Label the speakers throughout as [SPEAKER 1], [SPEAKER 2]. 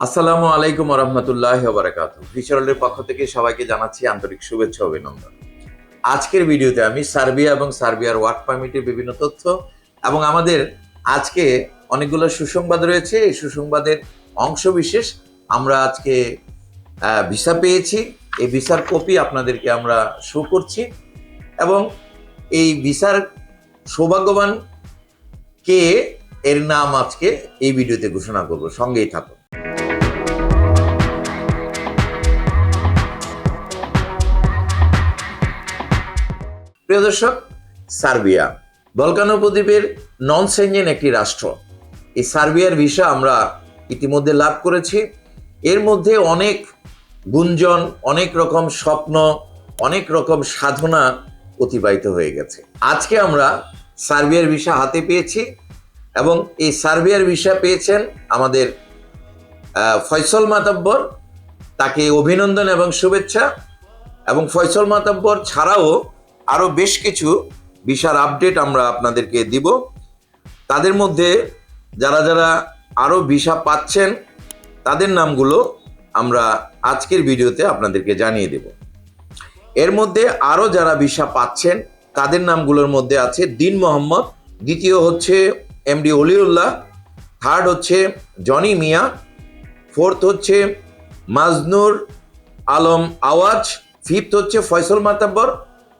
[SPEAKER 1] আসসালামু আলাইকুম রহমতুল্লাহ বারাকাত ফিচারলের পক্ষ থেকে সবাইকে জানাচ্ছি আন্তরিক শুভেচ্ছা অভিনন্দন। আজকের ভিডিওতে আমি সার্বিয়া এবং সার্বিয়ার ওয়ার্ক পারমিটের বিভিন্ন তথ্য এবং আমাদের আজকে অনেকগুলো সুসংবাদ রয়েছে। এই সুসংবাদের অংশ বিশেষ আমরা আজকে ভিসা পেয়েছি। এই ভিসার কপি আপনাদেরকে আমরা শো করছি এবং এই ভিসার সৌভাগ্যবান কে এর নাম আজকে এই ভিডিওতে ঘোষণা করব। সঙ্গেই থাকুন। প্রিয় দর্শক, সার্বিয়া। বলকান উপদ্বীপের নন সেঞ্জেন একটি রাষ্ট্র। এই সার্বিয়ার ভিসা আমরা ইতিমধ্যে লাভ করেছি। এর মধ্যে অনেক গুঞ্জন, অনেক রকম স্বপ্ন, অনেক রকম সাধনা অতিবাহিত হয়ে গেছে। আজকে আমরা সার্বিয়ার ভিসা হাতে পেয়েছি এবং এই সার্বিয়ার ভিসা পেয়েছেন আমাদের ফয়সল মাতাব্বর। তাকে অভিনন্দন এবং শুভেচ্ছা। এবং ফয়সল মাতাব্বর ছাড়াও আরও বেশ কিছু বিশাল আপডেট আমরা আপনাদেরকে দিব। তাদের মধ্যে যারা যারা আরও ভিসা পাচ্ছেন, তাদের নামগুলো আমরা আজকের ভিডিওতে আপনাদেরকে জানিয়ে দেব। এর মধ্যে আরও যারা ভিসা পাচ্ছেন, তাদের নামগুলোর মধ্যে আছে দিন মোহাম্মদ, দ্বিতীয় হচ্ছে এমডি অলিউল্লাহ থার্ড হচ্ছে জনি মিয়া ফোর্থ হচ্ছে মাজনুর আলম আওয়াজ ফিফথ হচ্ছে ফয়সল মাতাব্বর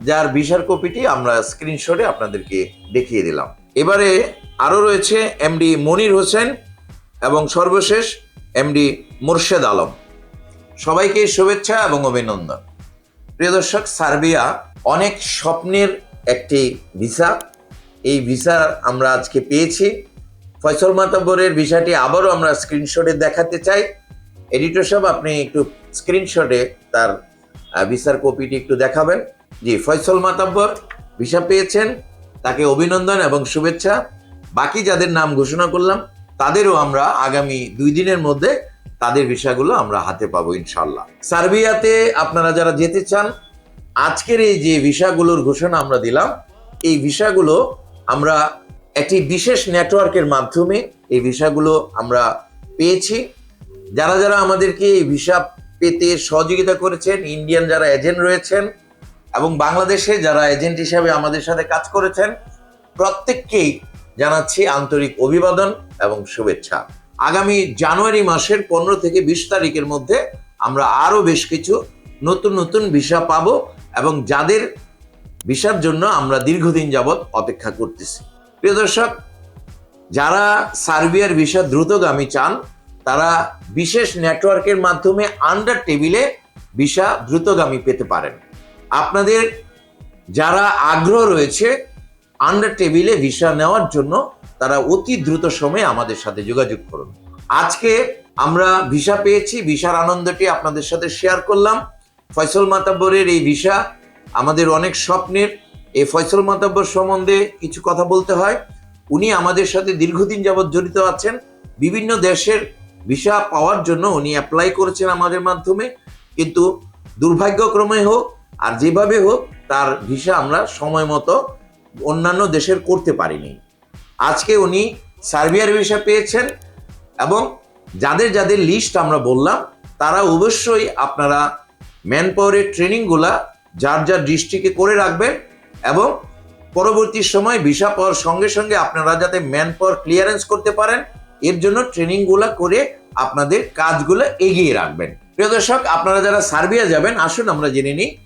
[SPEAKER 1] যার ভিসার কপিটি আমরা স্ক্রিনশটে আপনাদেরকে দেখিয়ে দিলাম। এবারে আরও রয়েছে এমডি মনির হোসেন এবং সর্বশেষ এমডি মুর্শেদ আলম। সবাইকে শুভেচ্ছা এবং অভিনন্দন। প্রিয় দর্শক, সার্বিয়া অনেক স্বপ্নের একটি ভিসা। এই ভিসা আমরা আজকে পেয়েছি। ফয়সল মাতাব্বরের ভিসাটি আবারও আমরা স্ক্রিনশটে দেখাতে চাই। এডিটর সাহেব, আপনি একটু স্ক্রিনশটে তার ভিসার কপিটি একটু দেখাবেন। জি, ফয়সল মাতাব্বর ভিসা পেয়েছেন, তাকে অভিনন্দন এবং শুভেচ্ছা। বাকি যাদের নাম ঘোষণা করলাম, তাদেরও আমরা আগামী দুই দিনের মধ্যে তাদের ভিসাগুলো আমরা হাতে পাবো ইনশাল্লাহ সার্বিয়াতে আপনারা যারা যেতে চান, আজকের এই যে ভিসাগুলোর ঘোষণা আমরা দিলাম, এই ভিসাগুলো আমরা একটি বিশেষ নেটওয়ার্কের মাধ্যমে এই ভিসাগুলো আমরা পেয়েছি। যারা যারা আমাদেরকে এই ভিসা পেতে সহযোগিতা করেছেন, ইন্ডিয়ান যারা এজেন্ট রয়েছেন এবং বাংলাদেশে যারা এজেন্ট হিসাবে আমাদের সাথে কাজ করেছেন, প্রত্যেককেই জানাচ্ছি আন্তরিক অভিবাদন এবং শুভেচ্ছা। আগামী জানুয়ারি মাসের পনেরো থেকে বিশ তারিখের মধ্যে আমরা আরও বেশ কিছু নতুন নতুন ভিসা পাবো এবং যাদের ভিসার জন্য আমরা দীর্ঘদিন যাবৎ অপেক্ষা করতেছি। প্রিয় দর্শক, যারা সার্বিয়ার ভিসা দ্রুতগামী চান, তারা বিশেষ নেটওয়ার্কের মাধ্যমে আন্ডার টেবিলে ভিসা দ্রুতগামী পেতে পারেন। আপনাদের যারা আগ্রহ রয়েছে আন্ডার টেবিলে ভিসা নেওয়ার জন্য তারা অতি দ্রুত সময়ে আমাদের সাথে যোগাযোগ করুন। আজকে আমরা ভিসা পেয়েছি ভিসার আনন্দটি আপনাদের সাথে শেয়ার করলাম। ফয়সল মাতাব্বরের এই ভিসা আমাদের অনেক স্বপ্নের। এই ফয়সল মাতাব্বর সম্বন্ধে কিছু কথা বলতে হয়। উনি আমাদের সাথে দীর্ঘদিন যাবৎ জড়িত আছেন। বিভিন্ন দেশের ভিসা পাওয়ার জন্য উনি অ্যাপ্লাই করেছেন আমাদের মাধ্যমে। কিন্তু দুর্ভাগ্যক্রমে হোক আর যেভাবে হোক, তার ভিসা আমরা সময় মতো অন্যান্য দেশের করতে পারিনি। আজকে উনি সার্বিয়ার ভিসা পেয়েছেন এবং যাদের যাদের লিস্ট আমরা বললাম, তারা অবশ্যই আপনারা ম্যান পাওয়ারের ট্রেনিংগুলা যার যার ডিস্ট্রিক্টে করে রাখবেন এবং পরবর্তী সময় ভিসা পাওয়ার সঙ্গে সঙ্গে আপনারা যাতে ম্যান পাওয়ার ক্লিয়ারেন্স করতে পারেন, এর জন্য ট্রেনিংগুলা করে আপনাদের কাজগুলো এগিয়ে রাখবেন। প্রিয় দর্শক, আপনারা যারা সার্বিয়া যাবেন, আসুন আমরা জেনে নিই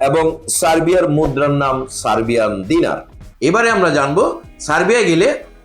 [SPEAKER 1] এবং সার্বিয়ার মুদ্রার নাম সার্বিয়ান দিনার। এবারে আমরা জানব সার্বিয়া গেলে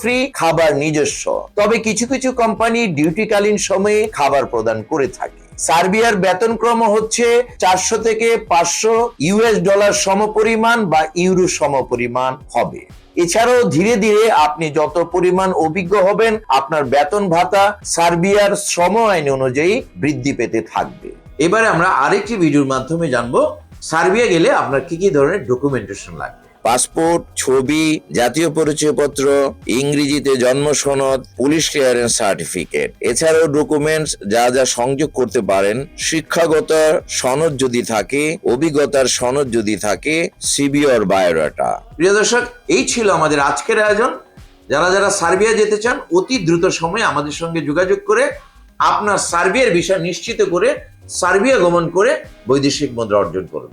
[SPEAKER 1] ফ্রি খাবার নিজস্ব। তবে কিছু কিছু কোম্পানি ডিউটিকালীন সময়ে খাবার প্রদান করে থাকে। সার্বিয়ার বেতনক্রম হচ্ছে চারশো থেকে পাঁচশো ইউএস ডলার সমপরিমাণ বা ইউরো সমপরিমাণ হবে। এছাড়াও ধীরে ধীরে আপনি যত পরিমাণ অভিজ্ঞ হবেন, আপনার বেতন ভাতা সার্বিয়ার শ্রম আইন অনুযায়ী বৃদ্ধি পেতে থাকবে। এবারে আমরা আরেকটি ভিডিওর মাধ্যমে জানব, সার্বিয়া গেলে আপনার কি কি ধরনের ডকুমেন্টেশন লাগবে? পাসপোর্ট, ছবি, জাতীয় পরিচয়পত্র, ইংরেজিতে জন্ম সনদ, পুলিশ ক্লিয়ারেন্স সার্টিফিকেট এছাড়াও ডকুমেন্টস যা যা সংযোগ করতে পারেন, শিক্ষাগত সনদ যদি থাকে, অভিজ্ঞতার সনদ যদি থাকে সিবি অর বায়োডাটা প্রিয় দর্শক, এই ছিল আমাদের আজকের আয়োজন। যারা যারা সার্বিয়া যেতে চান, অতি দ্রুত সময়ে আমাদের সঙ্গে যোগাযোগ করে আপনার সার্বিয়ার বিষয় নিশ্চিত করে, সার্বিয়া গমন করে বৈদেশিক মুদ্রা অর্জন করুন।